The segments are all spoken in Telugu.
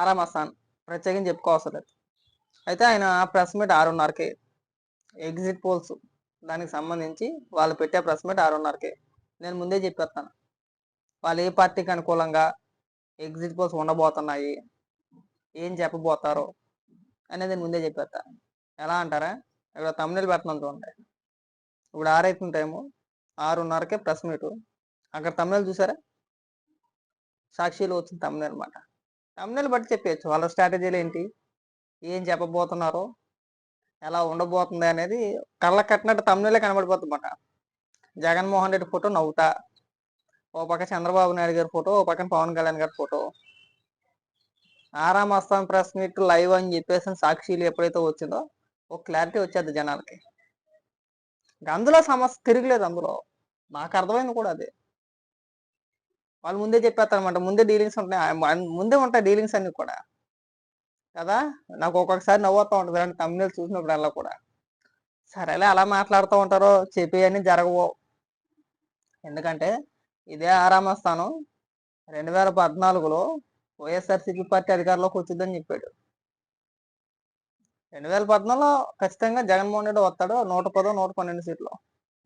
ఆరామస్థాన్ ప్రత్యేకంగా చెప్పుకోవసరం లేదు. అయితే ఆయన ప్రెస్ మీట్ ఆరున్నరకి. ఎగ్జిట్ పోల్స్ దానికి సంబంధించి వాళ్ళు పెట్టే ప్రెస్ మీట్ ఆరున్నరకి. నేను ముందే చెప్పేస్తాను. వాళ్ళు ఏ పార్టీకి అనుకూలంగా ఎగ్జిట్ పోల్స్ ఉండబోతున్నాయి? ఏం చెప్పబోతారో అనేది నేను ముందే చెప్పేస్తాను. ఎలా అంటారా? ఇక్కడ తమిళ పెట్టడం చూడండి. ఇప్పుడు ఆరైతుంది టైము ఆరున్నరకే ప్రెస్ మీటు. అక్కడ తమిళ చూసారా? సాక్షిలో వచ్చిన తమిళ అనమాట తమిళ బట్టి చెప్పేయచ్చు. వాళ్ళ స్ట్రాటజీలు ఏంటి? ఏం చెప్పబోతున్నారో? ఎలా ఉండబోతుంది అనేది కళ్ళ కట్టినట్టు తమిళే కనబడిపోతుందన్నమాట. జగన్మోహన్ రెడ్డి ఫోటో నవ్వుతా. ఓ పక్క చంద్రబాబు నాయుడు గారి ఫోటో ఓ పక్కన పవన్ కళ్యాణ్ గారి ఫోటో. ఆరామస్తాం ప్రెస్ మీట్ లైవ్ అని చెప్పేసి సాక్షిలు ఎప్పుడైతే వచ్చిందో ఒక క్లారిటీ వచ్చేది జనాలకి. అందులో సమస్య తిరగలేదు అందులో. నాకు అర్థమైంది కూడా అదే. వాళ్ళు ముందే చెప్పేస్తారు అనమాట ముందే డీలింగ్స్ ఉంటాయి. ముందే ఉంటాయి డీలింగ్స్ అన్ని కూడా. కదా? నాకు ఒక్కొక్కసారి నవ్వుతూ ఉంటుంది. అంటే చూసినప్పుడు వెళ్ళా కూడా. సరేలే అలా మాట్లాడుతూ ఉంటారో చెప్పేయన్నీ జరగవు. ఎందుకంటే ఇదే ఆరామస్థానం. రెండు వేల పద్నాలుగులో వైఎస్ఆర్సీపీ పార్టీ అధికారంలోకి వచ్చిందని చెప్పాడు. రెండు వేల పద్నాలుగులో ఖచ్చితంగా జగన్మోహన్ రెడ్డి వస్తాడు నూట పదో నూట పన్నెండు సీట్లు.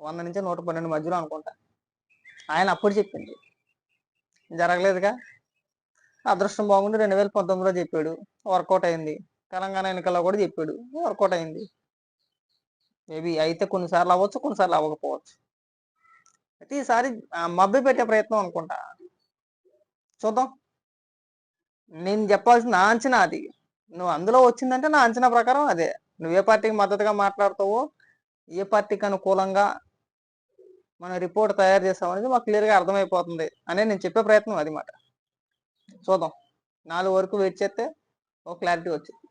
వంద నుంచి నూట పన్నెండు మధ్యలో అనుకుంటా. ఆయన అప్పుడు చెప్పింది. జరగలేదుగా. అదృష్టం బాగుండి రెండు వేల పంతొమ్మిదిలో చెప్పాడు. వర్కౌట్ అయింది. తెలంగాణ ఎన్నికల్లో కూడా చెప్పాడు. వర్కౌట్ అయింది. మేబీ అయితే కొన్నిసార్లు అవ్వచ్చు కొన్నిసార్లు అవ్వకపోవచ్చు. అయితే ఈసారి మబ్బి పెట్టే ప్రయత్నం అనుకుంటా. చూద్దాం. నేను చెప్పాల్సిన నా అంచనా అది. నువ్వు అందులో వచ్చిందంటే నా అంచనా ప్రకారం అదే. నువ్వు ఏ పార్టీకి మద్దతుగా మాట్లాడతావో ఏ పార్టీకి అనుకూలంగా మన రిపోర్ట్ తయారు చేసామనేది మాకు క్లియర్గా అర్థమైపోతుంది అనే నేను చెప్పే ప్రయత్నం అది మాట. చూద్దాం. నాలుగు వరకు వెయిట్ చేస్తే ఒక క్లారిటీ వచ్చింది.